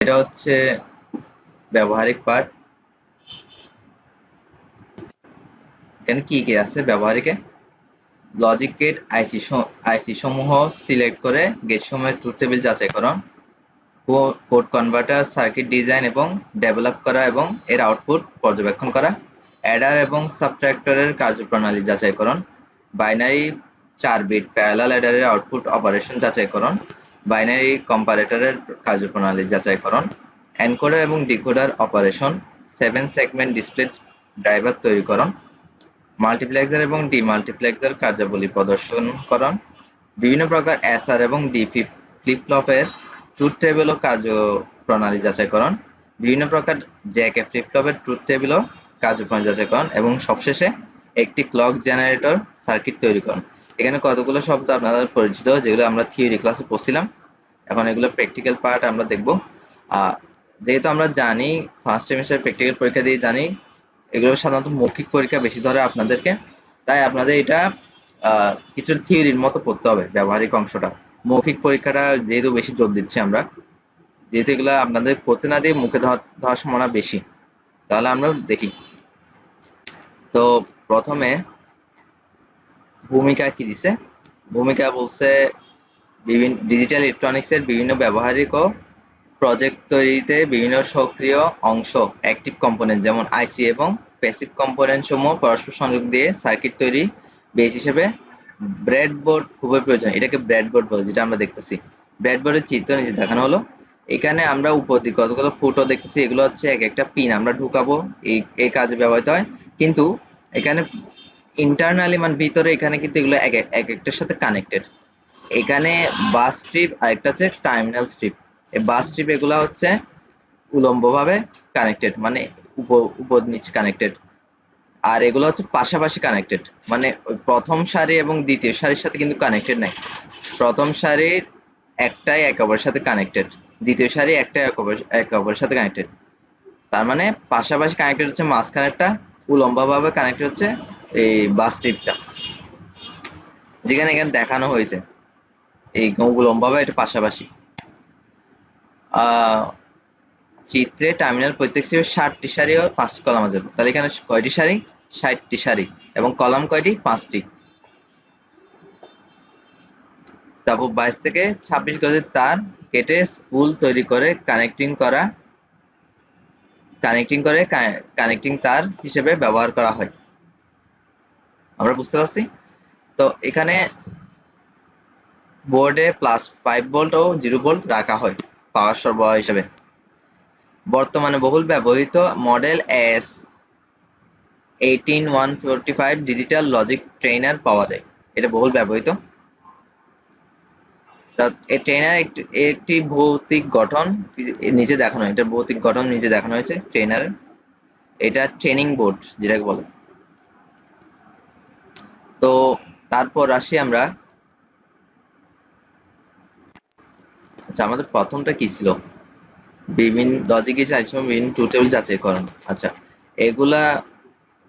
এটা হচ্ছে ব্যবহারিক পার্ট এখানে কি কি আছে ব্যবহারিকে? লজিক গেট আইসি আইসি সমূহ সিলেক্ট করে গেট সমূহের ট্রুথ টেবিল যাচাইকরণ কোড কনভার্টার সার্কিট ডিজাইন এবং ডেভেলপ করা এবং এর আউটপুট পর্যবেক্ষণ করা। অ্যাডার এবং সাবট্রাক্টরের কার্যপ্রণালী যাচাইকরণ বাইনারি চার বিট প্যারালাল অ্যাডারের আউটপুট অপারেশন যাচাইকরণ বাইনারি কম্পারেটরের কার্যপ্রণালী যাচাইকরণ, এনকোডার এবং decoder operation, seven segment display driver তৈরিকরণ, multiplexer এবং ডিমাল্টিপ্লেক্সার কার্যাবলী প্রদর্শনকরণ, বিভিন্ন প্রকার এসআর এবং ডি ফ্লিপ ফ্লপের ট্রুথ টেবিল ও কার্যপ্রণালী যাচাইকরণ, বিভিন্ন প্রকার জ্যাকে ফ্লিপ ফ্লপের ট্রুথ টেবিল ও কার্যপ্রণালী যাচাইকরণ এবং সবশেষে একটি ক্লক জেনারেটর সার্কিট তৈরিকরণ। এখানে কতগুলো শব্দ আপনাদের পরিচিত, যেগুলো আমরা থিওরি ক্লাসে পড়ছিলাম। এখন এগুলো প্র্যাকটিক্যাল পার্ট আমরা দেখব। যেহেতু আমরা জানি ফার্স্ট সেমিস্টার প্র্যাকটিক্যাল পরীক্ষা দিয়ে জানি, এগুলো সাধারণত মৌখিক পরীক্ষা বেশি ধরে আপনাদেরকে। তাই আপনাদের এটা কিছু থিওরির মতো পড়তে হবে ব্যবহারিক অংশটা। মৌখিক পরীক্ষাটা যেহেতু বেশি জোর দিচ্ছি আমরা, যেহেতু এগুলো আপনাদের পড়তে না দিয়ে মুখে ধরার সম্ভাবনা বেশি। তাহলে আমরা দেখি। তো প্রথমে ভূমিকা কি দিছে? ভূমিকা বলছে বিভিন্ন ডিজিটাল ইলেকট্রনিক্সের বিভিন্ন ব্যবহারিক ও প্রজেক্ট তৈরিতে বিভিন্ন সক্রিয় অংশ অ্যাক্টিভ কম্পোনেন্ট যেমন আইসি এবং প্যাসিভ কম্পোনেন্ট সমূহ পরস্পর সংযোগ দিয়ে সার্কিট তৈরি বেস হিসেবে ব্রেডবোর্ড খুবই প্রয়োজন। এটাকে ব্রেডবোর্ড বলে, যেটা আমরা দেখতেছি। ব্রেডবোর্ডের চিত্র নিচে দেখানো হলো। এখানে আমরা উপর দিকে কতগুলো ফুটো দেখতেছি, এগুলো হচ্ছে এক একটা পিন আমরা ঢুকাবো, এই এই কাজে ব্যবহৃত হয়। কিন্তু এখানে ইন্টারনালি মানে ভিতরে এখানে কিন্তু এগুলো এক এক একটার সাথে কানেক্টেড এখানে বাস স্ট্রিপ আর একটা হচ্ছে টার্মিনাল স্ট্রিপ এই বাস স্ট্রিপ এগুলো হচ্ছে উলম্বভাবে কানেক্টেড মানে উপর নিচে কানেক্টেড আর এগুলো হচ্ছে পাশাপাশি কানেক্টেড মানে প্রথম সারি এবং দ্বিতীয় সারির সাথে কিন্তু কানেক্টেড নাই। প্রথম সারির একটাই এক অপরের সাথে কানেক্টেড দ্বিতীয় সারি একটাই এক অপর, এক অপরের সাথে কানেক্টেড তার মানে পাশাপাশি কানেক্টেড হচ্ছে মাঝখানেরটা, উলম্বভাবে কানেক্টেড হচ্ছে এই বাস ট্রিপটা যেখানে এখানে দেখানো হয়েছে। এই উলম্বভাবে এটা পাশাপাশি। চিত্রে টার্মিনাল প্রত্যেক সারি ষাটটি সারি ও পাঁচটি কলাম আছে। তাহলে এখানে কয়টি সারি? ষাটটি সারি। এবং কলাম কয়টি? পাঁচটি। তারপর বাইশ থেকে ছাব্বিশ গজের তার কেটে স্কুল তৈরি করে কানেক্টিং করা কানেক্টিং করে কানেক্টিং তার হিসেবে ব্যবহার করা হয়। আমরা বুঝতে পারছি? তো এখানে বোর্ডে প্লাস ফাইভ ভোল্ট ও জিরো ভোল্ট রাখা হয় পাওয়ার সরবরাহ হিসেবে। বর্তমানে বহুল ব্যবহৃত model S eighteen one forty five digital logic trainer পাওয়া যায়। এটা বহুল ব্যবহৃত। ট্রেনার একটি ভৌতিক গঠন নিচে দেখানো এটা ভৌতিক গঠন নিচে দেখানো হয়েছে ট্রেনার এটা ট্রেনিং বোর্ড যেটাকে বলে। তো তারপর আসি আমরা। আচ্ছা আমাদের প্রথমটা কি ছিল? বিভিন্ন লজিকে চাইছি বিভিন্ন টু টেবিল যাচাই করেন। আচ্ছা এগুলা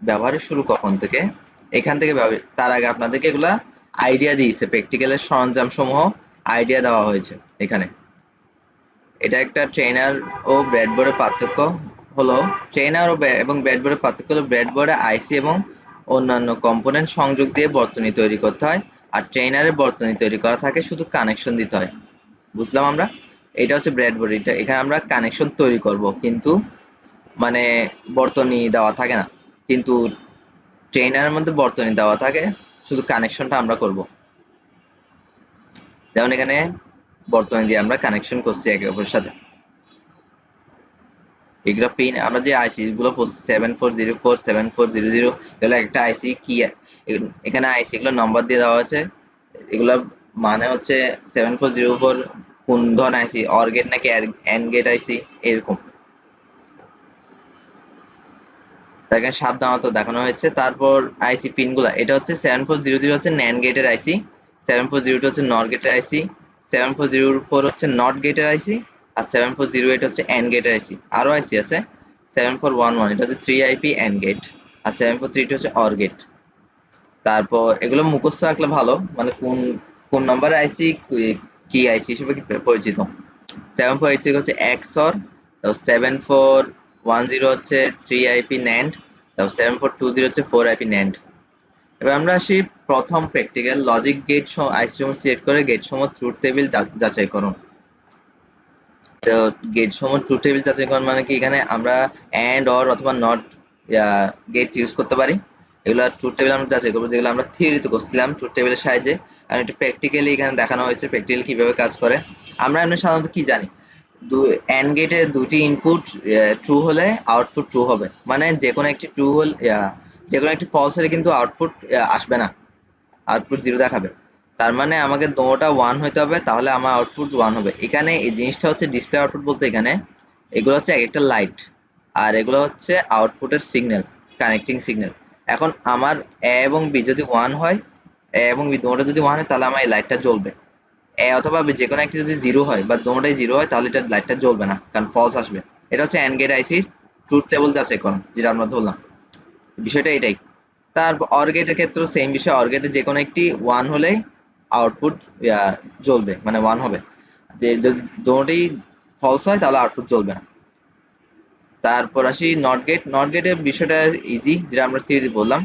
ব্যবহারের শুরু কখন থেকে? এখান থেকে তার আগে আপনাদেরকে এগুলা আইডিয়া দিয়েছে প্র্যাকটিক্যালের সরঞ্জাম সমূহ আইডিয়া দেওয়া হয়েছে এখানে। এটা একটা ট্রেনার ও ব্রেডবোর্ডের পার্থক্য হলো ট্রেনার ও এবং ব্রেডবোর্ডের পার্থক্য হলো ব্রেডবোর্ডে আইসি এবং অন্যান্য কম্পোনেন্ট সংযোগ দিয়ে বর্তনী তৈরি করতে হয়, আর ট্রেনারের বর্তনী তৈরি করা থাকে শুধু কানেকশন দিতে হয়। বুঝলাম আমরা? এটা হচ্ছে ব্রেডবোর্ড এটা এখানে আমরা কানেকশন তৈরি করব, কিন্তু মানে বর্তনী দেওয়া থাকে না। কিন্তু ট্রেনারের মধ্যে বর্তনী দেওয়া থাকে, শুধু কানেকশনটা আমরা করব। যেমন এখানে বর্তনী দিয়ে আমরা কানেকশন করছি একে অপরের সাথে। এগুলো পিন আমরা যে আইসি গুলো seven four zero four seven four zero zero এগুলো একটা আইসি কি? এখানে আইসি গুলো নম্বর দিয়ে দেওয়া আছে এগুলো মানে হচ্ছে সেভেন ফোর জিরো ফোর কোন ধরনের আইসি অর গেট নাকি এন গেট আইসি এরকম। তাকে সাবধানত দেখানো হয়েছে। তারপর আইসি পিনগুলো এটা হচ্ছে সেভেন ফোর জিরো জিরো হচ্ছে ন্যান গেটের IC seven four zero two হচ্ছে নট গেটের IC seven four zero four হচ্ছে নট গেটের আইসি আর সেভেন ফোর জিরো এইট হচ্ছে এন গেটের আইসি আরও আইসি আছে সেভেন ফোর ওয়ান ওয়ান এটা হচ্ছে থ্রি আইপি এন গেট আর সেভেন ফোর থ্রি টু হচ্ছে অর গেট তারপর এগুলো মুখস্থ রাখলে ভালো মানে কোন কোন নাম্বার আইসি কি আইসি হিসেবে পরিচিত। সেভেন ফোর এইট সিক্স হচ্ছে এক্সর তারপর সেভেন ফোর ওয়ান জিরো হচ্ছে থ্রি আইপি ন্যান্ড তারপর সেভেন ফোর টু জিরো হচ্ছে ফোর আইপি ন্যান্ড এবার আমরা আসি প্রথম প্র্যাকটিক্যাল লজিক গেট আইসি সমূহ সিলেক্ট করে গেট সমূহ ট্রুথ টেবিল যাচাই করুন তো গেট সমূহ ট্রুথ টেবিল যাচাই করুন মানে কি এখানে আমরা অ্যান্ড অর অথবা নট গেট ইউজ করতে পারি। এগুলো ট্রুথ টেবিল আমরা যাচাই করব, যেগুলো আমরা থিওরিতে করছিলাম ট্রুথ টেবিলের সাহায্যে। আর একটু প্র্যাকটিক্যালি এখানে দেখানো হয়েছে প্র্যাকটিক্যালি কীভাবে কাজ করে। আমরা এমনি সাধারণত কি জানি? অ্যান্ড গেটে দুটি ইনপুট ট্রু হলে আউটপুট ট্রু হবে। মানে যে কোনো একটি ট্রু হলে যে কোনো একটি ফলস হলে কিন্তু আউটপুট আসবে না। আউটপুট জিরো দেখাবে। তার মানে আমাকে দোটা ওয়ান হইতে হবে, তাহলে আমার আউটপুট ওয়ান হবে। এখানে এই জিনিসটা হচ্ছে ডিসপ্লে আউটপুট বলতে এখানে, এগুলো হচ্ছে এক একটা লাইট আর এগুলো হচ্ছে আউটপুটের সিগন্যাল কানেক্টিং সিগন্যাল এখন আমার এ এবং বি যদি ওয়ান হয় এ এবং বি দোটা যদি ওয়ান হয়, তাহলে আমার এই লাইটটা জ্বলবে। এ অথবা যে কোনো একটি যদি জিরো হয়, বা দোটাই জিরো হয়, তাহলে এটা লাইটটা জ্বলবে না, কারণ ফলস আসবে। এটা হচ্ছে অ্যান্ড গেট আইসির ট্রুথ টেবল যাচাই করুন যেটা আমরা ধরলাম। বিষয়টা এটাই। তার অর্গেটের ক্ষেত্রে সেম বিষয় অর্গেটে যে কোনো একটি ওয়ান হলেই আউটপুট জ্বলবে মানে ওয়ান হবে। যে দুটোই ফলস হয়, তাহলে আউটপুট জ্বলবে না। তারপর আসি নট গেট নট গেটের বিষয়টা ইজি যেটা আমরা থিওরি বললাম।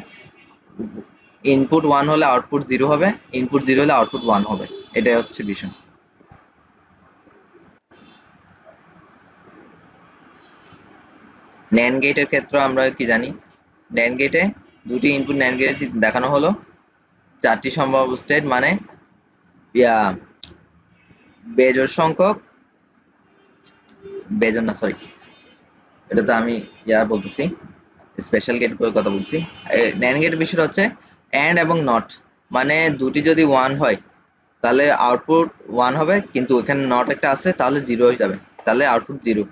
ইনপুট ওয়ান হলে আউটপুট জিরো হবে ইনপুট জিরো হলে আউটপুট ওয়ান হবে। এটাই হচ্ছে বিষয়। ন্যান গেটের ক্ষেত্রে আমরা কি জানি? ন্যান গেটে দুটি ইনপুট ন্যান গেটে দেখানো হলো। চারটি সম্ভাব্য স্টেট মানে বেজোর সংখ্যক বেজোর না সরি এটা তো আমি ইয়া বলতেছি স্পেশাল গেট কথা বলছি। ন্যান গেটের বিষয়টা হচ্ছে অ্যান্ড এবং নট মানে দুটি যদি ওয়ান হয়, তাহলে আউটপুট ওয়ান হবে, কিন্তু ওখানে নট একটা আছে, তাহলে জিরো হয়ে যাবে, তাহলে আউটপুট জিরো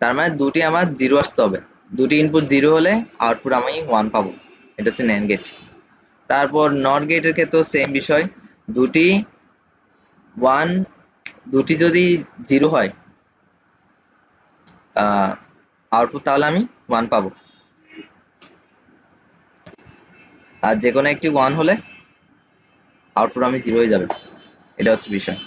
তার মানে দুটি আমার জিরো আসতে হবে, দুটি ইনপুট জিরো হলে আউটপুট আমি ওয়ান পাবো, এটা হচ্ছে ন্যান গেট তারপর নট গেটের ক্ষেত্রেও সেম বিষয়, দুটি ওয়ান দুটি যদি জিরো হয় আউটপুট তাহলে আমি ওয়ান পাবো। আর যে কোনো একটি ওয়ান হলে আউটপুট আমি জিরো হয়ে যাবে। এটা হচ্ছে বিষয়।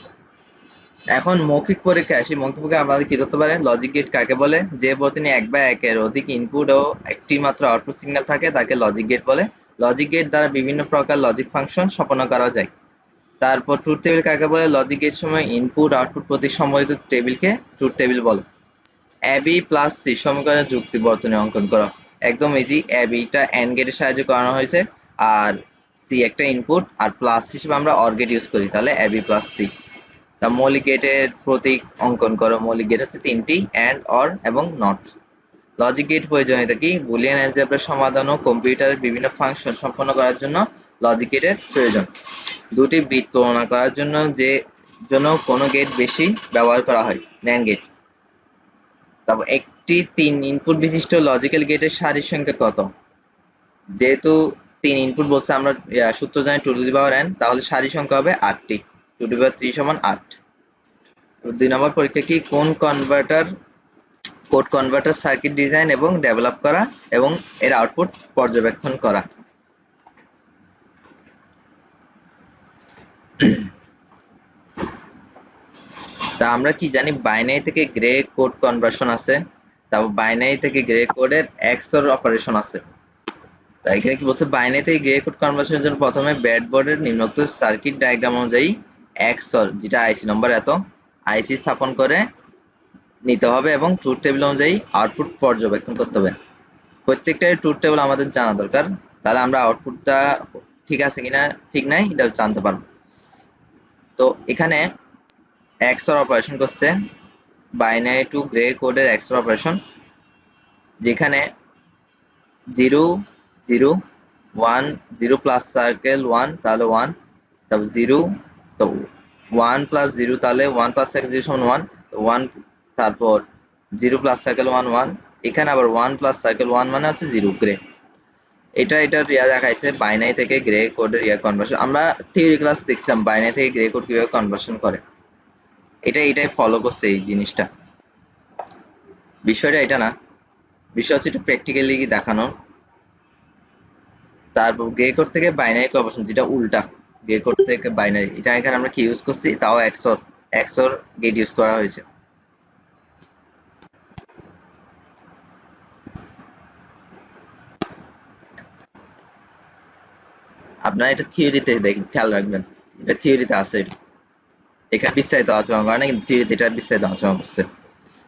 এখন মৌখিক পরীক্ষা আসি। মৌখিক পরীক্ষা আমাদের কি ধরতে পারে লজিক গেট কাকে বলে? যে বর্তনী এক বা একের অধিক ইনপুট ও একটি মাত্র আউটপুট সিগন্যাল থাকে, তাকে লজিক গেট বলে। লজিক গেট দ্বারা বিভিন্ন প্রকার লজিক ফাংশন সম্পন্ন করা যায়। তারপর ট্রুথ টেবিল কাকে বলে? লজিক গেট সময় ইনপুট আউটপুট প্রতীক সম্বলিত টেবিলকে ট্রুথ টেবিল বলে। অ্যাবি প্লাস সি সমীকরণের যুক্তি বর্তনী অঙ্কন করা। একদম ইজি অ্যাবিটা এন গেটের সাহায্যে করানো হয়েছে, আর সি একটা ইনপুট আর প্লাস হিসেবে আমরা অর গেট ইউজ করি, তাহলে অ্যাবি প্লাস সি তা মৌলিক গেটের প্রতীক অঙ্কন করো। মৌলিক গেট হচ্ছে তিনটি অ্যান্ড অর এবং নট লজিক গেট প্রয়োজনীয়তা কি? বুলিয়ান অ্যালজেব্রার সমাধান ও কম্পিউটারের বিভিন্ন ফাংশন সম্পন্ন করার জন্য লজিক গেটের প্রয়োজন। দুটি বিট তুলনা করার জন্য যে জন্য কোনো গেট বেশি ব্যবহার করা হয় ন্যান্ড গেট তারপর একটি তিন ইনপুট বিশিষ্ট লজিক্যাল গেটের সারির সংখ্যা কত? যেহেতু তিন ইনপুট বলছে আমরা সূত্র জানি টু টু পাওয়ার এন তাহলে সারি সংখ্যা হবে আটটি। টু টু পাওয়ার থ্রি সমান আট। দুই নম্বর পরীক্ষা কি কোন converter code converter circuit design এবং ডেভেলপ করা এবং এর আউটপুট পর্যবেক্ষণ করা? তা আমরা কি জানি বাইনারি থেকে গ্রে কোড কনভার্সন আছে, তারপর বাইনারি থেকে গ্রে কোডের এক্সর অপারেশন আছে। তাই এখানে কি বলছে বাইনারি থেকে গ্রে কোড কনভার্সনের জন্য প্রথমে ব্যাড বোর্ডের নিম্নোক্ত সার্কিট ডায়াগ্রাম অনুযায়ী এক্সর যেটা আইসি নম্বর এত আইসি স্থাপন করে নিতে হবে এবং ট্রুথ টেবিল অনুযায়ী আউটপুট পর্যবেক্ষণ করতে হবে। প্রত্যেকটাই ট্রুথ টেবিল আমাদের জানা দরকার, তাহলে আমরা আউটপুটটা ঠিক আছে কিনা, ঠিক নাই, এটা জানতে পারব। তো এখানে এক্সর অপারেশন করছে। বাইনারি টু গ্রে কোডের এক্সর অপারেশন যেখানে zero zero one zero plus circle one তাহলে ওয়ান তারপর জিরো তো ওয়ান প্লাস জিরো তাহলে ওয়ান প্লাস সার্কেল জিরো সমান ওয়ান ওয়ান তারপর zero plus circle one one এখানে আবার ওয়ান প্লাস সার্কেল ওয়ান মানে হচ্ছে জিরো গ্রে এটা এটা রিয়া দেখাইছে বাইনারি থেকে গ্রে কোডের রিয়া কনভার্সন আমরা থিওরি ক্লাস দেখছিলাম বাইনারি থেকে গ্রে কোড কীভাবে কনভার্সন করে। এটা, এটাই ফলো করছে এই জিনিসটা। বিষয়টা এটা না। বিষয় হচ্ছে এটা প্র্যাকটিক্যালি কি দেখানো তারপর গ্রে কোড থেকে বাইনারি কনভার্সন যেটা উল্টা। গ্রে কোড থেকে বাইনারি এটা এখানে আমরা কি ইউজ করছি? তাও এক্সর এক্সর গেট ইউজ করা হয়েছে। আপনারা এটা থিওরিতে দেখেন খেয়াল রাখবেন। এটা থিওরিতে আছে এখানে বিস্তারিত আলোচনা করে না, কিন্তু থিওরিতে এটা বিস্তারিত আলোচনা করছে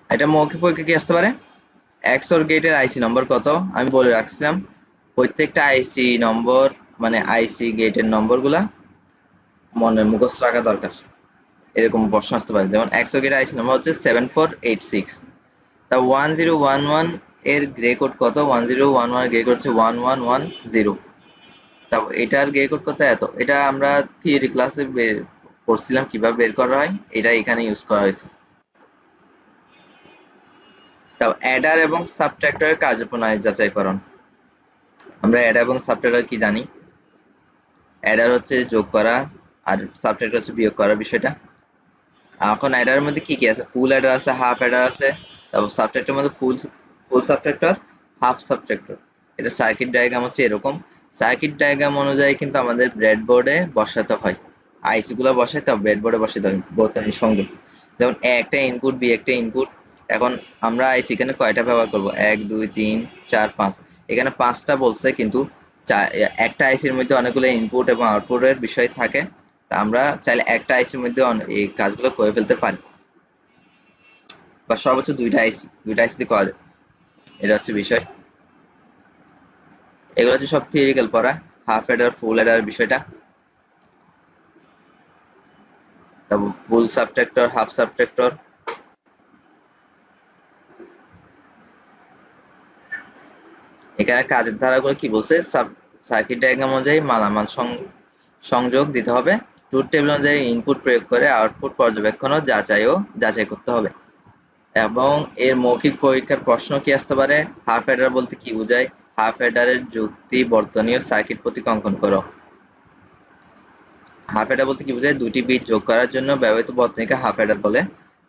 এটা মৌখিক পরীক্ষা কি আসতে পারে? এক্সর গেটের আইসি নম্বর কত? আমি বলে রাখছিলাম, প্রত্যেকটা আইসি নম্বর মানে আইসি গেটের নম্বরগুলা মনে, মুখস্থ রাখা দরকার। এরকম প্রশ্ন আসতে পারে। যেমন এক্সো গেটের আইসি নম্বর হচ্ছে সেভেন ফোর এইট সিক্স তা ওয়ান জিরো ওয়ান ওয়ানের গ্রে কোড কত? One zero one one gray code হচ্ছে ওয়ান ওয়ান ওয়ান জিরো তারপর এটার গ্রে কোড কত এত এটা আমরা থিওরি ক্লাসে বের করছিলাম কীভাবে বের করা হয় এটা এখানে ইউজ করা হয়েছে। তারপর অ্যাডার এবং সাবট্রাক্টরের কার্যপ্রণালী যাচাইকরণ। আমরা অ্যাডার এবং সাবট্রাক্টর কি জানি? অ্যাডার হচ্ছে যোগ করা আর সাবট্রাক্টর হচ্ছে বিয়োগ করার বিষয়টা। এখন অ্যাডারের মধ্যে কি কি আছে? ফুল অ্যাডার আছে হাফ অ্যাডার আছে, তারপর সাবট্রাক্টরের মধ্যে full full subtractor half subtractor এটা সার্কিট ডায়াগ্রাম হচ্ছে এরকম। সার্কিট ডায়াগ্রাম অনুযায়ী কিন্তু আমাদের ব্রেডবোর্ডে বসাতে হয়। আইসি গুলো বসাইতে হবে ব্রেডবোর্ডে বসাতে হবে বর্তনীর সঙ্গে। যেমন এ একটা ইনপুট বি একটা ইনপুট এখন আমরা আইসি এখানে কয়টা ব্যবহার করব? এক, দুই, তিন, চার, পাঁচ। এখানে পাঁচটা বলছে, কিন্তু একটা আইসির মধ্যে অনেকগুলো ইনপুট এবং আউটপুটের বিষয় থাকে। তা আমরা চাইলে একটা আইসির মধ্যে এই কাজগুলো করে ফেলতে পারি। বা সর্বোচ্চ দুইটা আইসি দুইটা আইসি করা যায়। এটা হচ্ছে বিষয়। এগুলো হচ্ছে সব থিওরিক্যাল পড়া হাফ এডার ফুল এডার বিষয়টা। তারপর ফুল সাবট্রাক্টর হাফ সাবট্রাক্টর এখানে কাজের ধারাগুলো কি বলছে? সার্কিট ডায়াগ্রাম অনুযায়ী মালামাল সংযোগ দিতে হবে। ট্রুথ টেবিল অনুযায়ী ইনপুট প্রয়োগ করে আউটপুট পর্যবেক্ষণ ও যাচাই ও যাচাই করতে হবে। এবং এর মৌখিক পরীক্ষার প্রশ্ন কি আসতে পারে? হাফ এডার বলতে কি বোঝায়? হাফ এডারের যুক্তি বর্তনীয় সার্কিট প্রতীক অঙ্কন করো। হাফ এডার বলতে কি বোঝায়? দুটি বিট যোগ করার জন্য ব্যবহৃত বর্তনীকে হাফ এডার বলে।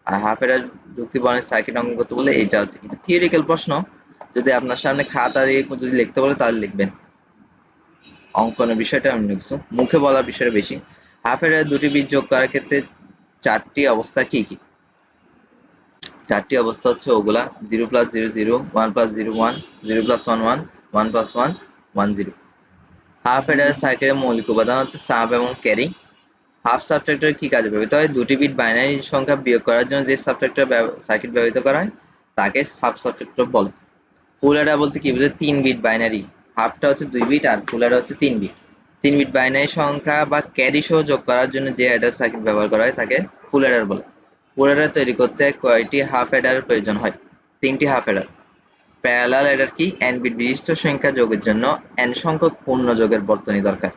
আর হাফ এডার যুক্তি বর্ণের সার্কিট অঙ্কন করতে বলে এটা হচ্ছে কিন্তু থিওরিক্যাল প্রশ্ন। যদি আপনার সামনে খাতা দিয়ে যদি লিখতে বলে তাহলে লিখবেন। অঙ্কনের বিষয়টা আমি লিখছি। মুখে বলার বিষয়টা বেশি। হাফ এডার দুটি বিট যোগ করার ক্ষেত্রে চারটি অবস্থা কি কি? চারটি অবস্থা হচ্ছে ওগুলা। Zero plus zero zero one plus zero one zero plus one one one plus one one zero half adder সার্কিটের মৌলিক উপাদান হচ্ছে সাব এবং ক্যারি হাফ সাবট্রাক্টর কি কাজে ব্যবহৃত হয়? দুটি বিট বাইনারি সংখ্যা বিয়োগ করার জন্য যে সাবট্রাক্টর সার্কিট ব্যবহৃত করা হয়, তাকে হাফ সাবট্রাক্টর বলে। ফুল অ্যাডার বলতে কি বুঝে তিন বিট বাইনারি হাফটা হচ্ছে দুই বিট আর ফুল অ্যাডার হচ্ছে তিন বিট তিন বিট বাইনারি সংখ্যা বা ক্যারি সহ যোগ করার জন্য যে অ্যাডার সার্কিট ব্যবহার করা হয়, তাকে ফুল অ্যাডার বলে। ফুল অ্যাডার তৈরি করতে কয়টি হাফ অ্যাডার প্রয়োজন হয়? তিনটি হাফ অ্যাডার প্যারালাল কি? এন বিট বিশিষ্ট সংখ্যা যোগের জন্য এন সংখ্যক পূর্ণ যোগের বর্তনী দরকার।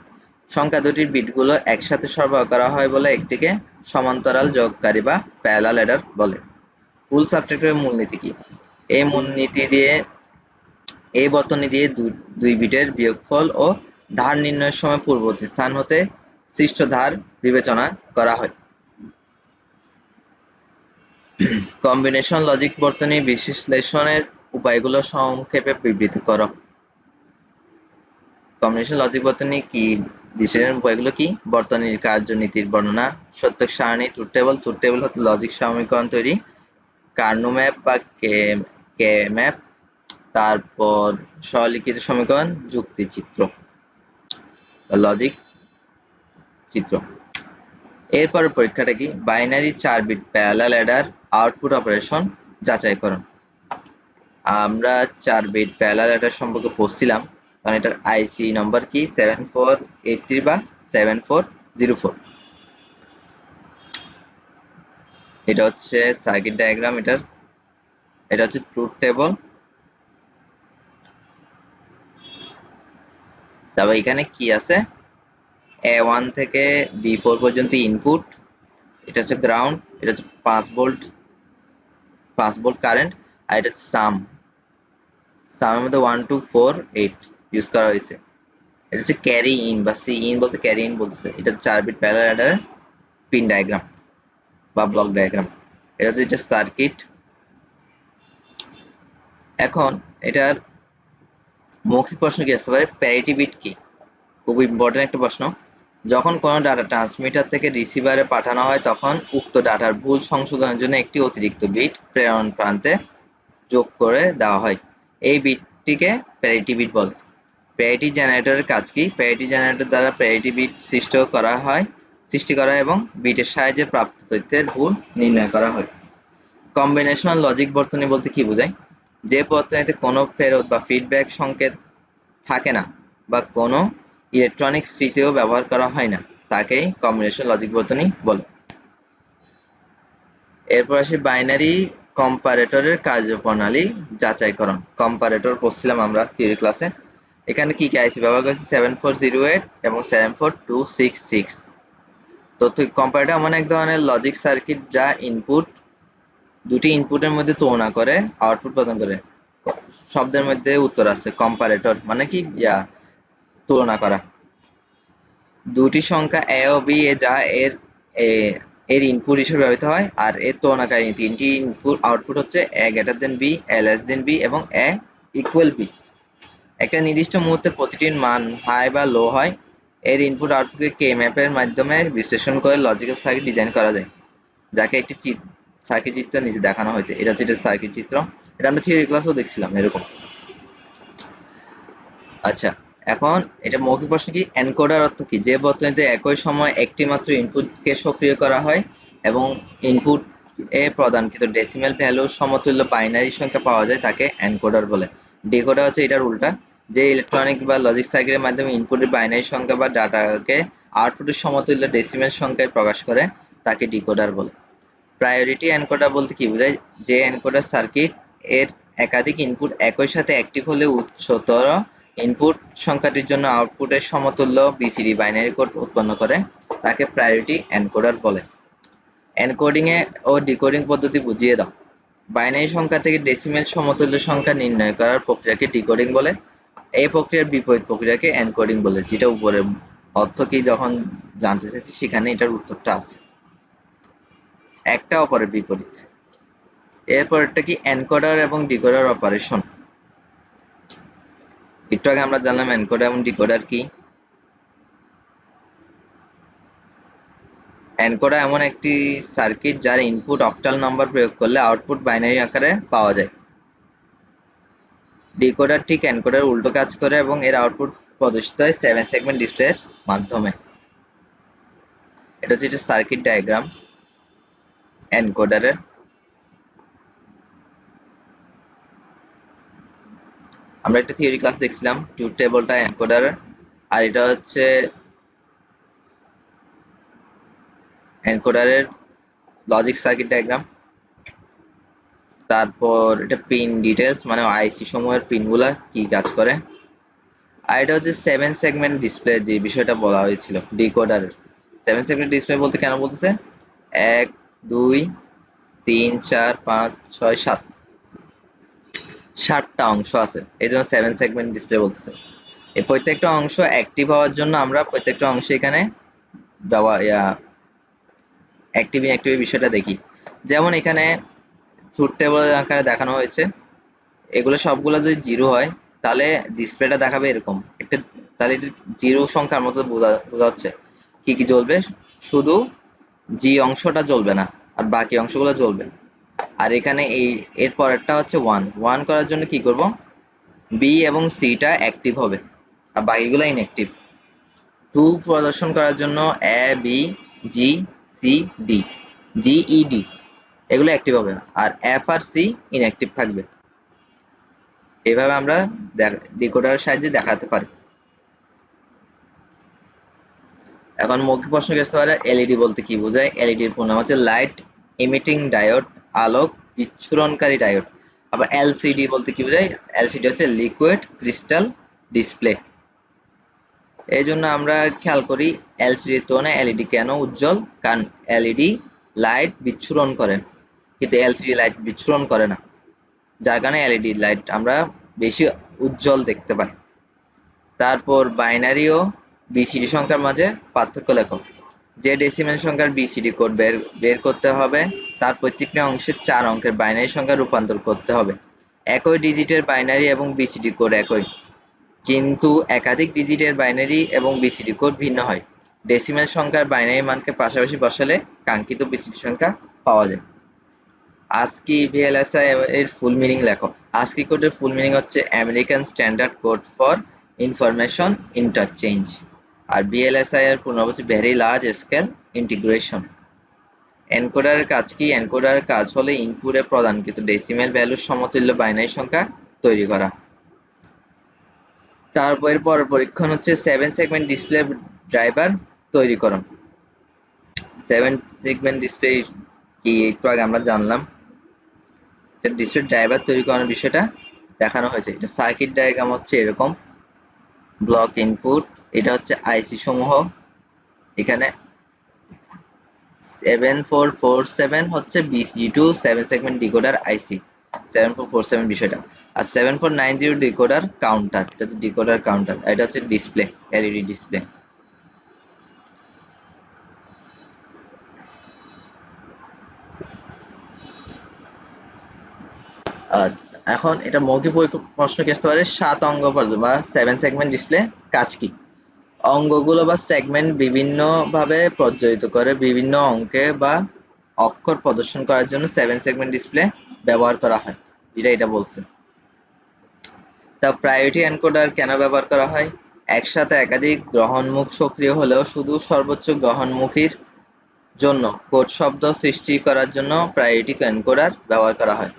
সংখ্যা দুটির বিটগুলো একসাথে সরবরাহ করা হয় বলে একটিকে সমান্তরাল যোগকারী বা প্যারালাল অ্যাডার বলে। ফুল সাবট্রাক্টরের মূলনীতি কি? এই মূলনীতি দিয়ে, এই বর্তনী দিয়ে দুই বিটের বিয়োগফল ও ধার নির্ণয়ের সময় পূর্ববর্তী স্থান হতে সৃষ্ট ধার বিবেচনা করা হয়। কম্বিনেশন লজিক বর্তনী বিশ্লেষণের উপায়গুলো সংক্ষেপে বিবৃতি করো। কম্বিনেশন লজিক বর্তনী কি? বিশ্লেষণের উপায়গুলো কি? বর্তনীর কার্যনীতির বর্ণনা সত্য সারণী ট্রুথ টেবল ট্রুথ টেবল হতে লজিক সমীকরণ তৈরি কার্নো ম্যাপ বা কে কে ম্যাপ তারপর স্বলিখিত সমীকরণ যুক্তি চিত্র লজিক চিত্র। এরপর পরীক্ষাটা কি? বাইনারি চার bit parallel adder output operation যাচাইকরণ। আমরা চার বিট প্যারালাল অ্যাডার সম্পর্কে পড়ছিলাম। কারণ এটার আইসি নম্বর কি? সেভেন ফোর এইট থ্রি বা সেভেন ফোর জিরো ফোর এটা হচ্ছে সার্কিট ডায়াগ্রাম এটার। এটা হচ্ছে ট্রুথ টেবল তারপর এখানে কি আছে? এ ওয়ান থেকে বি ফোর পর্যন্ত ইনপুট এটা হচ্ছে গ্রাউন্ড এটা হচ্ছে পাঁচ ভোল্ট পাঁচ ভোল্ট কারেন্ট আর এটা হচ্ছে সাম সামের মধ্যে one two four eight use করা হয়েছে। এটা হচ্ছে ক্যারি ইন বা সি ইন বলতে ক্যারি ইন বলতেছে। এটা চার bit parallel adder pin diagram বা ব্লক ডায়াগ্রাম এটা হচ্ছে এটা সার্কিট এখন এটার মৌখিক প্রশ্ন কি আসতে পারে? প্যারিটি বিট কি? খুব ইম্পর্টেন্ট একটা প্রশ্ন। যখন কোনো ডাটা ট্রান্সমিটার থেকে রিসিভারে পাঠানো হয়, তখন উক্ত ডাটার ভুল সংশোধনের জন্য একটি অতিরিক্ত বিট প্রেরণ প্রান্তে যোগ করে দেওয়া হয়। এই বিটটিকে প্যারিটি বিট বলে। প্যারিটি জেনারেটরের কাজ কি? প্যারিটি জেনারেটর দ্বারা প্যারিটি বিট সৃষ্টি করা হয়, সৃষ্টি করা এবং বিটের সাহায্যে প্রাপ্ত তথ্যের ভুল নির্ণয় করা হয়। কম্বিনেশনাল লজিক বর্তনী বলতে কি বোঝায়? যে বর্তনীতে কোনো ফেরত বা ফিডব্যাক সংকেত থাকে না বা কোনো ইলেকট্রনিক স্মৃতিও ব্যবহার করা হয় না, তাকেই কম্বিনেশন লজিক বর্তনী বলে। এরপর আসি বাইনারি কম্পারেটরের কার্যপ্রণালী যাচাইকরণ। কম্পারেটর পড়ছিলাম আমরা থিওরি ক্লাসে এখানে কি কি আইসি ব্যবহার করেছি? সেভেন ফোর জিরো এইট এবং seven four two six six তো কম্পারেটর এমন এক ধরনের লজিক সার্কিট যা ইনপুট দুটি ইনপুটের মধ্যে তুলনা করে আউটপুট প্রদান করে। শব্দের মধ্যে উত্তর আছে কম্পারেটর মানে কি? ইয়া, তুলনা করা। দুটি সংখ্যা এ ও বি এ যা এর এর ইনপুট হিসেবে ব্যবহৃত হয়, আর এর তুলনাকারী তিনটি ইনপুট আউটপুট হচ্ছে A greater than B A less than B এবং এ ইকুয়াল বি একটা নির্দিষ্ট মুহূর্তে প্রতিটির মান হাই বা লো হয়, এর ইনপুট আউটপুটকে কে ম্যাপের মাধ্যমে বিশ্লেষণ করে লজিক্যাল সার্কিট ডিজাইন করা যায়, যাকে একটি সার্কিট চিত্র নিচে দেখানো হয়েছে। এটা হচ্ছে এটা সার্কিট চিত্র। এটা আমরা থিওরি ক্লাসেও দেখছিলাম, এরকম। আচ্ছা এখন এটা মৌখিক প্রশ্ন কি? এনকোডার অর্থ কি? যে বর্তনীতে একই সময় একটি মাত্র ইনপুটকে সক্রিয় করা হয় এবং ইনপুট এ প্রদানকৃত ডেসিমেল ভ্যালুর সমতুল্য বাইনারি সংখ্যা পাওয়া যায় তাকে এনকোডার বলে। ডিকোডার হচ্ছে এটার উল্টা, যে ইলেকট্রনিক বা লজিক সার্কিটের মাধ্যমে ইনপুটের বাইনারি সংখ্যা বা ডাটাকে আউটপুটের সমতুল্য ডেসিমেল সংখ্যায় প্রকাশ করে, তাকে ডিকোডার বলে। প্রায়োরিটি এনকোডার বলতে কি বোঝায়? যে এনকোডার সার্কিট এর একাধিক ইনপুট একই সাথে অ্যাক্টিভ হলে উচ্চতর ইনপুট সংখ্যাটির জন্য আউটপুটের সমতুল্য বিসিডি বাইনারি কোড উৎপন্ন করে, তাকে প্রায়োরিটি এনকোডার বলে। এনকোডিং এ ও ডিকোডিং পদ্ধতি বুঝিয়ে দাও। বাইনারি সংখ্যা থেকে ডেসিমেল সমতুল্য সংখ্যা নির্ণয় করার প্রক্রিয়াকে ডিকোডিং বলে। এই প্রক্রিয়ার বিপরীত প্রক্রিয়াকে এনকোডিং বলে, যেটা উপরে অর্থ কি যখন জানতে চাইছি সেখানে এটার উত্তরটা আছে। একটা অপরের বিপরীত। এরপর একটা কি? এনকোডার এবং ডিকোডার অপারেশন একটু আগে আমরা জানলাম এনকোডার এবং ডিকোডার কি? এনকোডার এমন একটি সার্কিট যার ইনপুট অক্টাল নাম্বার প্রয়োগ করলে আউটপুট বাইনারি আকারে পাওয়া যায়। ডিকোডার ঠিক এনকোডার উল্টো কাজ করে এবং এর আউটপুট প্রদর্শিত হয় সেভেন সেগমেন্ট ডিসপ্লের মাধ্যমে। এটা হচ্ছে সার্কিট ডায়াগ্রাম। এনকোডারের আমরা একটা থিওরি ক্লাস দেখছিলাম ট্রুথ টেবলটা এনকোডার আর এটা হচ্ছে এনকোডারের লজিক সার্কিট ডায়াগ্রাম তারপর এটা পিন ডিটেলস মানে আইসি সমূহের পিনগুলা কি কাজ করে। আর এটা হচ্ছে সেভেন সেগমেন্ট ডিসপ্লে যে বিষয়টা বলা হয়েছিল ডিকোডারের সেভেন সেগমেন্ট ডিসপ্লে বলতে কেন বলতেছে? এক, দুই, তিন, চার, পাঁচ, ছয়, সাত। ষাটটা অংশ আছে। এই জন্য সেভেন সেগমেন্ট ডিসপ্লে বলতেছে। এই প্রত্যেকটা অংশ অ্যাক্টিভ হওয়ার জন্য আমরা প্রত্যেকটা অংশ এখানে ব্যবহার অ্যাক্টিভ ইনঅ্যাক্টিভ বিষয়টা দেখি। যেমন এখানে ট্রুথ টেবল আকারে দেখানো হয়েছে। এগুলো সবগুলো যদি জিরো হয়, তাহলে ডিসপ্লেটা দেখাবে এরকম। একটা, তাহলে এটা জিরো সংখ্যার মতো বোঝা বোঝা হচ্ছে। কি কি জ্বলবে? শুধু জি অংশটা জ্বলবে না, আর বাকি অংশগুলো জ্বলবে। আর এখানে এই, এর পরেরটা হচ্ছে ওয়ান ওয়ান করার জন্য কি করব? বি এবং সিটা অ্যাক্টিভ হবে। আর বাকিগুলো ইনঅ্যাক্টিভ টু প্রদর্শন করার জন্য A B G C D G E D এগুলো অ্যাক্টিভ হবে আর এফ আর সি ইনঅ্যাক্টিভ থাকবে। এভাবে আমরা ডিকোডারের সাহায্যে দেখাতে পারি। এখন মৌখিক প্রশ্ন আসতে পারে এলইডি বলতে কি বোঝায়? এলইডির পূর্ণ হচ্ছে লাইট ইমিটিং ডায়োড আলোক বিচ্ছুরণকারী ডায়োড। আবার এলসিডি বলতে কি বোঝায়? এলসিডি হচ্ছে লিকুইড ক্রিস্টাল ডিসপ্লে এই জন্য আমরা খেয়াল করি এলসিডির তুলনায় এলইডি কেন উজ্জ্বল? কারণ এলইডি লাইট বিচ্ছুরণ করে কিন্তু এলসিডি লাইট বিচ্ছুরণ করে না। যার কারণে এলইডি লাইট আমরা বেশি উজ্জ্বল দেখতে পাই। তারপর বাইনারি ও বিসিডি সংখ্যার মাঝে পার্থক্য লেখো। যে ডেসিমেল সংখ্যার বিসিডি কোড বের বের করতে হবে, তার প্রত্যেকটি অংশের চার অঙ্কের বাইনারি সংখ্যা রূপান্তর করতে হবে। একই ডিজিটের বাইনারি এবং বিসিডি কোড একই। কিন্তু একাধিক ডিজিটের বাইনারি এবং বিসিডি কোড ভিন্ন হয়। ডেসিমেল সংখ্যার বাইনারি মানকে পাশাপাশি বসালে কাঙ্ক্ষিত বিসিডি সংখ্যা পাওয়া যায়। আজকি ভিএলএসআই এর ফুল মিনিং লেখো? আজকি কোডের ফুল মিনিং হচ্ছে American standard code for information interchange R VLSI এর পূর্ণ হচ্ছে ভেরি লার্জ স্কেল ইন্টিগ্রেশন এনকোডারের কাজ কি? এনকোডারের কাজ হলে ইনপুটে প্রদানকৃত ডেসিমেল ভ্যালুর সমতুল্য বাইনারি সংখ্যা তৈরি করা। তারপর পর পরীক্ষণ হচ্ছে সেভেন সেগমেন্ট ডিসপ্লে ড্রাইভার তৈরিকরণ। সেভেন সেগমেন্ট ডিসপ্লে কি একটু আগে আমরা জানলাম। এটা ডিসপ্লে ড্রাইভার তৈরি করানোর বিষয়টা দেখানো হয়েছে। এটা সার্কিট ডায়াগ্রাম হচ্ছে এরকম। ব্লক ইনপুট এটা হচ্ছে আইসি সমূহ। এখানে সেভেন ফোর ফোর সেভেন হচ্ছে BC to seven segment decoder IC seven four four seven বিষয়টা। আর seven four nine zero decoder counter এটা হচ্ছে ডিকোডার কাউন্টার এটা হচ্ছে ডিসপ্লে এলইডি ডিসপ্লে এখন এটা মৌখিক প্রশ্ন কি আসতে পারে? সাত অঙ্গ পর্যন্ত বা সেভেন সেগমেন্ট ডিসপ্লে কাজ কি? অঙ্গগুলো বা সেগমেন্ট বিভিন্ন ভাবে প্রজ্বলিত করে বিভিন্ন অঙ্কে বা অক্ষর প্রদর্শন করার জন্য সেভেন সেগমেন্ট ডিসপ্লে ব্যবহার করা হয়, যেটা এটা বলছে। তা প্রায়োরিটি এনকোডার কেন ব্যবহার করা হয়? একসাথে একাধিক গ্রহণমুখ সক্রিয় হলেও শুধু সর্বোচ্চ গ্রহণমুখীর জন্য কোড শব্দ সৃষ্টি করার জন্য প্রায়োরিটি এনকোডার ব্যবহার করা হয়।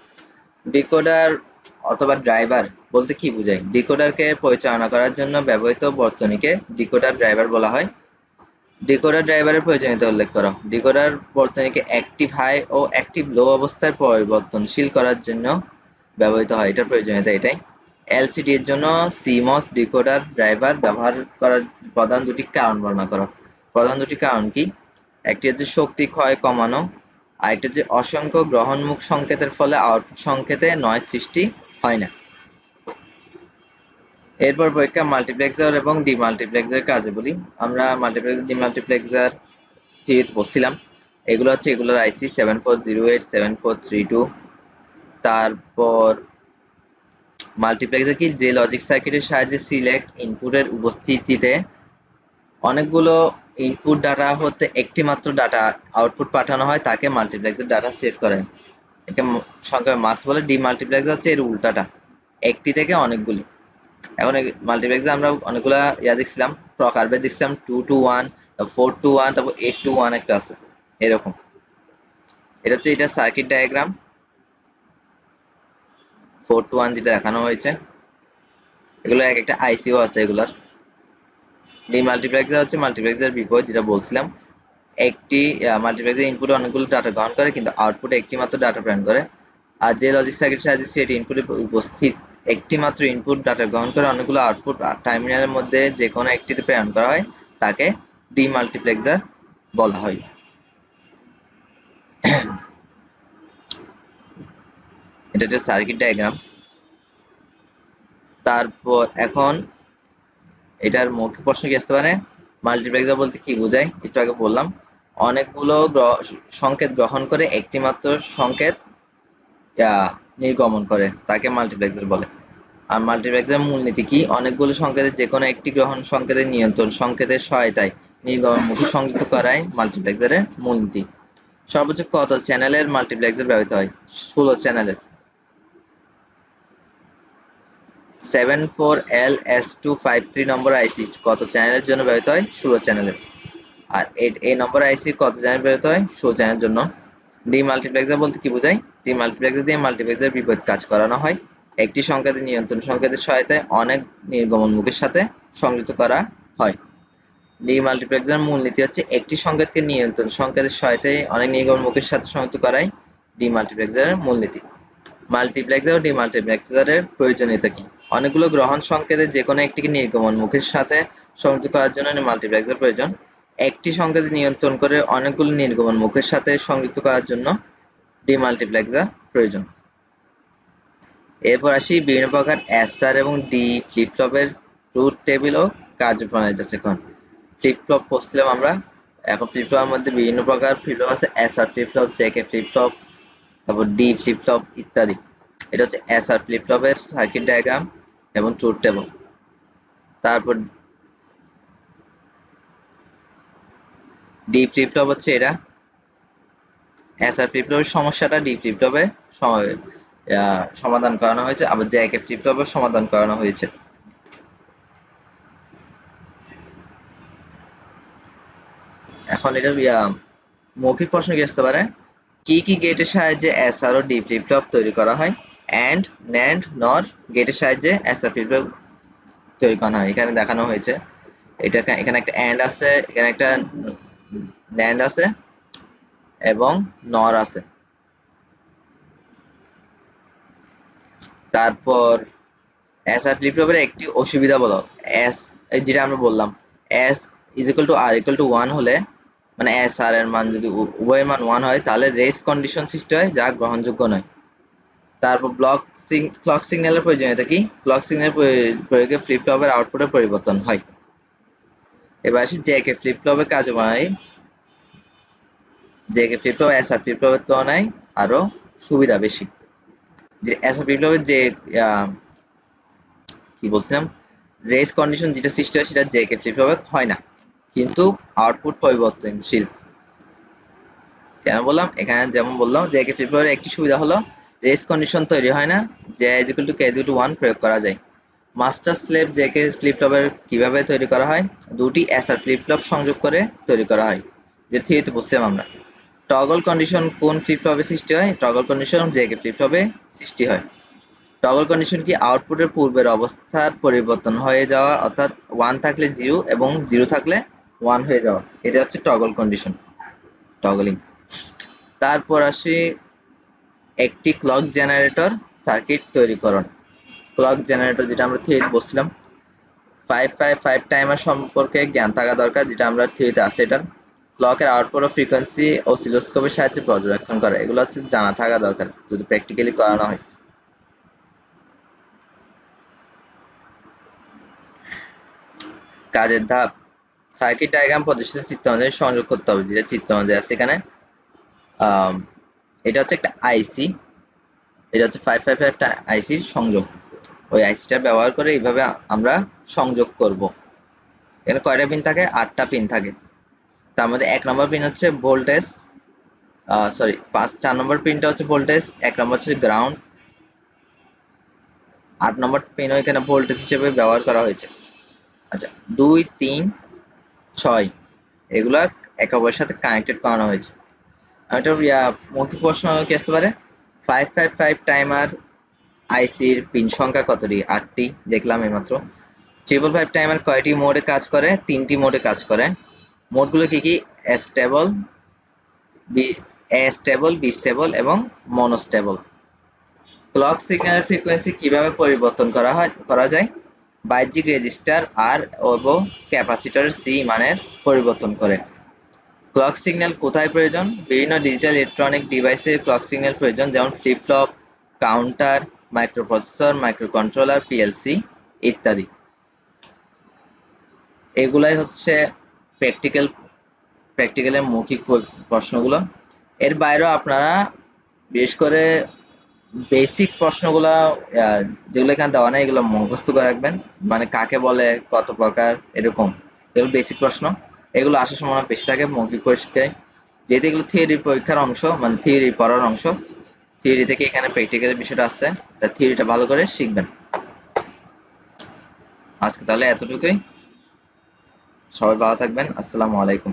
ডিকোডার অথবা ড্রাইভার বলতে কি বোঝায়? ডিকোডারকে পরিচালনা করার জন্য ব্যবহৃত বর্তনীকে ডিকোডার ড্রাইভার বলা হয়। ডিকোডার ড্রাইভারের প্রয়োজনীয়তা উল্লেখ করো। ডিকোডার বর্তনীকে অ্যাক্টিভ হাই ও অ্যাক্টিভ লো অবস্থায় পরিবর্তনশীল করার জন্য ব্যবহৃত হয়। এটার প্রয়োজনীয়তা এটাই। এলসিডি এর জন্য সিমস ডিকোডার ড্রাইভার ব্যবহার করার প্রধান দুটি কারণ বর্ণনা করো। প্রধান দুটি কারণ কি? একটি হচ্ছে শক্তি ক্ষয় কমানো, আরেকটা যে অসংখ্য গ্রহণমুখ সংকেতের ফলে আউটপুট সংকেতে নয় সৃষ্টি হয় না। এরপর পরীক্ষা মাল্টিপ্লেক্সার এবং ডিমাল্টিপ্লেক্সার কাজে বলি। আমরা মাল্টিপ্লেক্সার ডিমাল্টিপ্লেক্সার থিওরিতে পড়ছিলাম। এগুলো হচ্ছে এগুলোর IC seven four zero eight seven four three two তারপর মাল্টিপ্লেক্সার কি? যে লজিক সার্কিটের সাহায্যে সিলেক্ট ইনপুটের উপস্থিতিতে অনেকগুলো ইনপুট ডাটা হতে একটি মাত্র ডাটা আউটপুট পাঠানো হয়, তাকে মাল্টিপ্লেক্সের ডাটা সেট করে একে সংখ্যা মার্কস বলে ডি মাল্টিপ্লেক্স হচ্ছে এর উল্টাটা। একটি থেকে অনেকগুলি। এখন মাল্টিপ্লেক্সে আমরা অনেকগুলো ইয়া দেখছিলাম, প্রকারভেদ দেখছিলাম two two one four two one তারপর এইট টু ওয়ান একটা আছে, এরকম। এটা হচ্ছে এটা circuit diagram four two one যেটা দেখানো হয়েছে, এগুলো এক একটা আইসিও আছে এগুলার। ডি ডিমাল্টিপ্লেক্সার হচ্ছে মাল্টিপ্লেক্সার বিপরীত যেটা বলছিলাম। একটি মাল্টিপ্লেক্সার ইনপুটে অনেকগুলো ডাটা গ্রহণ করে, কিন্তু আউটপুটে একটি মাত্র ডাটা প্রেরণ করে। আর যে লজিক সার্কিট সাহায্যে সেটি ইনপুটে উপস্থিত একটি মাত্র ইনপুট ডাটা গ্রহণ করে, অনেকগুলো আউটপুট টার্মিনালের মধ্যে যে কোনো একটিতে প্রেরণ করা হয়, তাকে ডিমাল্টিপ্লেক্সার বলা হয়। এটা একটা সার্কিট ডায়াগ্রাম তারপর এখন এটার মৌখিক প্রশ্ন কি আসতে পারে? মাল্টিপ্লেক্সার বলতে কি বোঝায় একটু আগে বললাম। অনেকগুলো সংকেত গ্রহণ করে একটি মাত্র সংকেত নির্গমন করে। তাকে মাল্টিপ্লেক্সার বলে। আর মাল্টিপ্লেক্সার মূলনীতি কি? অনেকগুলো সংকেতের যে কোনো একটি গ্রহণ সংকেতের নিয়ন্ত্রণ, সংকেতের সহায়তায় নির্গমনমুখী সংযুক্ত করাই মাল্টিপ্লেক্সারের মূলনীতি সর্বোচ্চ কত চ্যানেলের মাল্টিপ্লেক্সার ব্যবহৃত হয়? ষোলো চ্যানেলের। Seven four L S two five three number IC কত চ্যানেলের জন্য ব্যবহৃত হয়? ষোলো চ্যানেলের। আর এই নম্বর আইসি কত চ্যানেল ব্যবহৃত হয়? ষোলো চ্যানেলের জন্য। ডি মাল্টিপ্লেক্সার বলতে কি বোঝায়? ডি মাল্টিপ্লেক্সার দিয়ে মাল্টিপ্লেক্সার বিপরীত কাজ করানো হয়। একটি সংকেতের নিয়ন্ত্রণ সংকেতের সহায়তায় অনেক নির্গমন মুখের সাথে সংযুক্ত করা হয়। ডি মাল্টিপ্লেক্সার মূলনীতি হচ্ছে একটি সংকেতকে নিয়ন্ত্রণ সংকেতের সহায়তায় অনেক নির্গমন মুখের সাথে সংযুক্ত করাই ডি মাল্টিপ্লেক্সারের মূলনীতি মাল্টিপ্লেক্সার ও ডিমাল্টিপ্লেক্সারের প্রয়োজনীয়তা কি? অনেকগুলো গ্রহণ সংকেতের যে কোনো একটিকে নির্গমন মুখের সাথে সংযুক্ত করার জন্য মাল্টিপ্লেক্সার প্রয়োজন। একটি সংকেত নিয়ন্ত্রণ করে অনেকগুলো নির্গমন মুখের সাথে সংযুক্ত করার জন্য ডিমাল্টিপ্লেক্সার প্রয়োজন। এরপর আসি বিভিন্ন প্রকার এসআর এবং ডি ফ্লিপ ফ্লপের ট্রুথ টেবিল ও কার্যপ্রণালী যাচ্ছে এখন। ফ্লিপ ফ্লপ পড়ছিলাম আমরা। এখন ফ্লিপ ফ্লপের মধ্যে বিভিন্ন প্রকার ফ্লিপ ফ্লপ আছে। SR flip flop JK flip flop তারপর ডি ফ্লিপ ফ্লপ ইত্যাদি। এটা হচ্ছে এসআর ফ্লিপ ফ্লপের সার্কিট ডায়াগ্রাম এবং চোর টেবল তারপর ডি ফ্লিপ টপ হচ্ছে এটা। অ্যাসার ফ্লিপ টপের সমস্যাটা ডি ফ্লিপ টপে সমাধান করানো হয়েছে, আবার জ্যাকে ফ্লিপ টপের সমাধান করানো হয়েছে। এখন এটা মৌখিক প্রশ্ন কি আসতে পারে? কি কি গেটের সাহায্যে এসআর ও ডি ফ্লিপ টপ তৈরি করা হয়? অ্যান্ড ন্যান্ড নর গেটের সাহায্যে ফ্লপ তৈরি করা হয়। এখানে দেখানো হয়েছে। এটা এখানে একটা অ্যান্ড আছে, এখানে একটা ন্যান্ড আছে এবং নর আছে। তারপর ফ্লিপ ফ্লপের একটি অসুবিধা বলো। এস যেটা আমরা বললাম S is equal to R equal to one হলে মানে এস আর এর মান যদি উভয়ের মান ওয়ান হয়, তাহলে রেস কন্ডিশন সৃষ্টি হয়, যা গ্রহণযোগ্য নয়। তারপর ব্লক ক্লক সিগন্যালের প্রয়োজনীয়তা কি? ক্লক সিগন্যাল প্রয়োগে ফ্লিপ ফ্লপের আউটপুটের পরিবর্তন হয়। এবার আসি জে কে ফ্লিপ ফ্লপের কার্যপ্রণালী J K flip flop S R flip ফ্লপের তুলনায় আরও সুবিধা বেশি। যে এস আর ফ্লিপ ফ্লপের যে কি বলছিলাম? রেস কন্ডিশন যেটা সৃষ্টি হয় সেটা জে কে ফ্লিপ ফ্লপে হয় না। কিন্তু আউটপুট পরিবর্তনশীল। কেন বললাম? এখানে যেমন বললাম জে কে ফ্লিপ ফ্লপের একটি সুবিধা হলো রেস কন্ডিশন তৈরি হয় না যে is equal to K is to one প্রয়োগ করা যায়। Master slave J K flip ফ্লপের কীভাবে তৈরি করা হয়? দুটি এস আর ফ্লিপ ফ্লপ সংযোগ করে তৈরি করা হয়, যে থিওরিতে বলছিলাম আমরা। টগল কন্ডিশন কোন ফ্লিপ ফ্লপে সৃষ্টি হয়? Toggle condition J K flip ফ্লপে সৃষ্টি হয়। টগল কন্ডিশন কি আউটপুটের পূর্বের অবস্থার পরিবর্তন হয়ে যাওয়া, অর্থাৎ ওয়ান থাকলে জিরো এবং জিরো থাকলে ওয়ান হয়ে যাওয়া। এটা হচ্ছে টগল কন্ডিশন টগলিং তারপর আসি একটি ক্লক জেনারেটর সার্কিট তৈরি তৈরিকরণ ক্লক জেনারেটর যেটা আমরা থিওরিতে বলছিলাম। ফাইভ ফাইভ ফাইভ টাইমার সম্পর্কে জ্ঞান থাকা দরকার, যেটা আমরা থিওরিতে আছে এটার ক্লকের আউটপুট ও ফ্রিকোয়েন্সি ও সিলোস্কোপের সাহায্যে পর্যবেক্ষণ করা। এগুলো হচ্ছে জানা থাকা দরকার, যদি প্র্যাকটিক্যালি করানো হয়। কাজের ধাপ সার্কিট ডায়াগ্রাম প্রদর্শিত চিত্র অনুযায়ী সংযোগ করতে হবে, যেটা চিত্র অনুযায়ী আছে এখানে। এটা হচ্ছে একটা আইসি এটা হচ্ছে ফাইভ ফাইভ ফাইভ আইসির সংযোগ। ওই আইসিটা ব্যবহার করে এইভাবে আমরা সংযোগ করব। এখানে কয়টা পিন থাকে? আটটা পিন থাকে। তার মধ্যে এক নম্বর পিন হচ্ছে ভোল্টেজ সরি পাঁচ, চার নম্বর পিনটা হচ্ছে ভোল্টেজ এক নম্বর হচ্ছে গ্রাউন্ড আট নম্বর পিনও এখানে ভোল্টেজ হিসেবে ব্যবহার করা হয়েছে। আচ্ছা দুই, তিন, ছয়, এগুলা একে অপরের সাথে কানেক্টেড করানো হয়েছে। একটা মৌখিক প্রশ্ন কি আসতে পারে? ফাইভ ফাইভ ফাইভ টাইমার আইসির পিন সংখ্যা কতটি? আটটি, দেখলাম এইমাত্র। ট্রিপল ফাইভ টাইমার কয়টি মোডে কাজ করে? তিনটি মোডে কাজ করে। মোডগুলো কি কি? Stable bistable bistable এবং মনোস্টেবল ক্লক সিগন্যালের ফ্রিকোয়েন্সি কীভাবে পরিবর্তন করা হয়, করা যায়? বাহ্যিক রেজিস্টার আর এবং ক্যাপাসিটরের সি মানের পরিবর্তন করে। ক্লক সিগন্যাল কোথায় প্রয়োজন? বিভিন্ন ডিজিটাল ইলেকট্রনিক ডিভাইসে ক্লক সিগন্যাল প্রয়োজন, যেমন flip flop counter, microprocessor, microcontroller, PLC ইত্যাদি। এগুলাই হচ্ছে প্র্যাকটিক্যাল, প্র্যাকটিক্যালের মৌখিক প্রশ্নগুলো। এর বাইরেও আপনারা বিশেষ করে বেসিক প্রশ্নগুলো যেগুলো এখানে দেওয়া নেই, এগুলো মুখস্থ করে রাখবেন। মানে কাকে বলে, কত প্রকার, এরকম। এগুলো বেসিক প্রশ্ন। এগুলো আসার সম্ভাবনা বেশি থাকে মৌখিক পরীক্ষায়। যেহেতু এগুলো থিওরি পরীক্ষার অংশ মানে থিওরি পড়ার অংশ থিওরি থেকে এখানে প্র্যাকটিক্যাল বিষয়টা আসছে তা থিওরিটা ভালো করে শিখবেন। আজকে তাহলে এতটুকুই। সবাই ভালো থাকবেন। আসসালামু আলাইকুম।